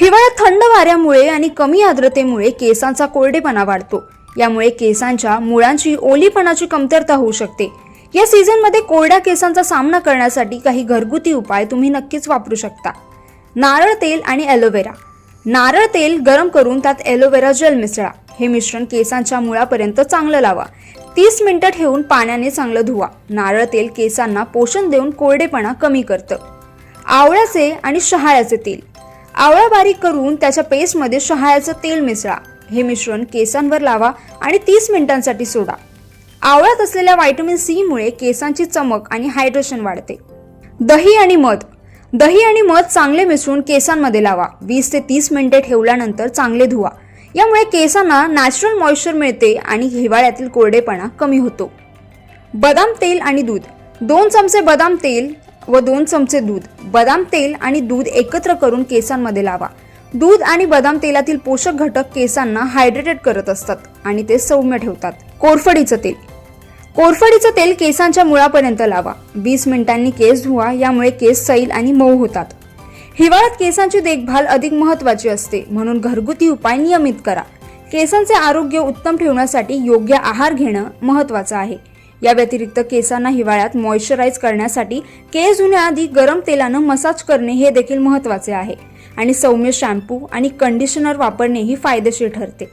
हिवाळ्यात थंड वाऱ्यामुळे आणि कमी आर्द्रतेमुळे केसांचा कोरडेपणा वाढतो. यामुळे केसांच्या मुळांची ओलीपणाची कमतरता होऊ शकते. या सीझनमध्ये कोरड्या केसांचा सामना करण्यासाठी काही घरगुती उपाय तुम्ही नक्कीच वापरू शकता. नारळ तेल आणि ॲलोवेरा नारळ तेल गरम करून त्यात ॲलोवेरा जेल मिसळा. हे मिश्रण केसांच्या मुळापर्यंत चांगलं लावा. तीस मिनिटं ठेवून पाण्याने चांगलं धुवा. नारळ तेल केसांना पोषण देऊन कोरडेपणा कमी करतं. आवळ्याचे आणि शहाळ्याचे तेल. आवळा बारीक करून त्याच्या पेस्टमध्ये शहाळ्याचं तेल मिसळा. हे मिश्रण केसांवर लावा आणि तीस मिनिटांसाठी सोडा. आवळ्यात असलेल्या व्हायटमिन सीमुळे केसांची चमक आणि हायड्रेशन वाढते. दही आणि मध. दही आणि मध चांगले मिसळून केसांमध्ये लावा. वीस ते तीस मिनिटे ठेवल्यानंतर चांगले धुवा. यामुळे केसांना नॅचरल मॉइश्चर मिळते आणि हिवाळ्यातील कोरडेपणा कमी होतो. बदाम तेल आणि दूध. दोन चमचे बदाम तेल व दोन चमचे दूध बदाम तेल आणि दूध एकत्र करून केसांमध्ये लावा. दूध आणि बदाम तेलातील पोषक घटक केसांना हायड्रेटेड करत असतात आणि ते सौम्य ठेवतात. कोरफडीचं तेल. कोरफडीचं तेल केसांच्या मुळापर्यंत लावा. वीस मिनिटांनी केस धुवा यामुळे केस सैल आणि मऊ होतात. हिवाळ्यात केसांची देखभाल अधिक महत्त्वाची असते म्हणून घरगुती उपाय नियमित करा. केसांचे आरोग्य उत्तम ठेवण्यासाठी योग्य आहार घेणं महत्त्वाचं आहे. या व्यतिरिक्त केसांना हिवाळ्यात मॉइश्चराईज करण्यासाठी केस धुण्याआधी गरम तेलानं मसाज करणे हे देखील महत्त्वाचे आहे. आणि सौम्य शॅम्पू आणि कंडिशनर वापरणे ही फायदेशीर ठरते.